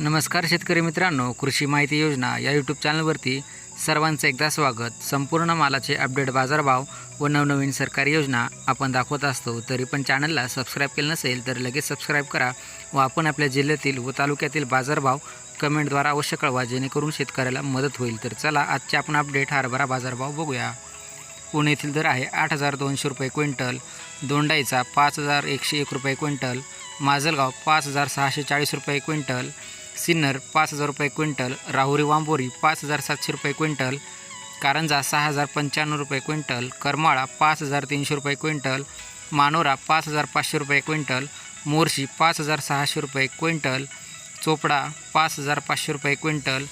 नमस्कार शेतकरी मित्रांनो कृषी माहिती योजना या यूट्यूब चॅनलवरती सर्वांचं एकदा स्वागत. संपूर्ण मालाचे अपडेट बाजारभाव व नवनवीन सरकारी योजना आपण दाखवत असतो. तरी पण चॅनलला सबस्क्राईब केलं नसेल तर लगेच सबस्क्राईब करा व आपण आपल्या जिल्ह्यातील व तालुक्यातील बाजारभाव कमेंटद्वारा अवश्य कळवा जेणेकरून शेतकऱ्याला मदत होईल. तर चला आजचे आपण अपडेट हरभरा बाजारभाव बघूया. पुणे येथील दर आहे आठ हजार दोनशे रुपये क्विंटल दोंडाईचा पाच हजार एकशे एक रुपये क्विंटल माजलगाव पाच हजार सहाशे चाळीस रुपये क्विंटल सिन्नर पाच हजार रुपये क्विंटल राहुरी वांबोरी पाच हजार सातशे रुपये क्विंटल कारंजा सहा हजार पंच्याण्णव रुपये क्विंटल करमाळा पाच हजार तीनशे रुपये क्विंटल मानोरा पाच हजार पाचशे रुपये क्विंटल मोर्शी पाच हजार सहाशे रुपये क्विंटल चोपडा पाच हजार पाचशे रुपये क्विंटल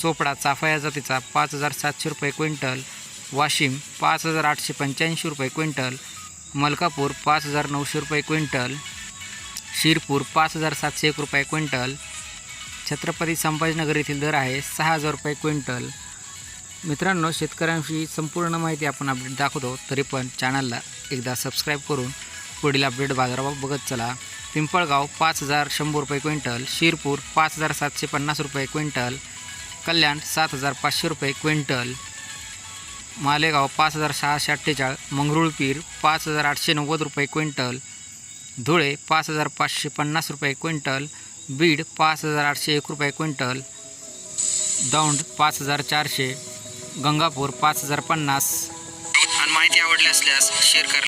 चोपडा चाफा या जातीचा पाच हजार सातशे रुपये क्विंटल वाशिम पाच हजार आठशे पंच्याऐंशी रुपये क्विंटल मलकापूर पाच हजार नऊशे रुपये क्विंटल शिरपूर पाच हजार सातशे एक रुपये क्विंटल छत्रपती संभाजीनगर येथील दर आहे सहा हजार रुपये क्विंटल. मित्रांनो शेतकऱ्यांशी संपूर्ण माहिती आपण अपडेट दाखवतो तरी पण चॅनलला एकदा सबस्क्राईब करून पुढील अपडेट बाजाराभाव बघत चला. पिंपळगाव पाच हजार शंभर रुपये क्विंटल. शिरपूर पाच हजार सातशे पन्नास रुपये क्विंटल. कल्याण सात हजार पाचशे रुपये क्विंटल. मालेगाव पाच हजार सहाशे अठ्ठेचाळीस मंगरुळपीर पाच हजार आठशे नव्वद रुपये क्विंटल. धुळे पाच हजार पाचशे पन्नास रुपये क्विंटल. बीड पाच हजार आठशे एक रुपये क्विंटल दौंड पाच हजार चारशे गंगापूर पाच हजार पन्नास. आणि माहिती आवडली असल्यास शेअर करा.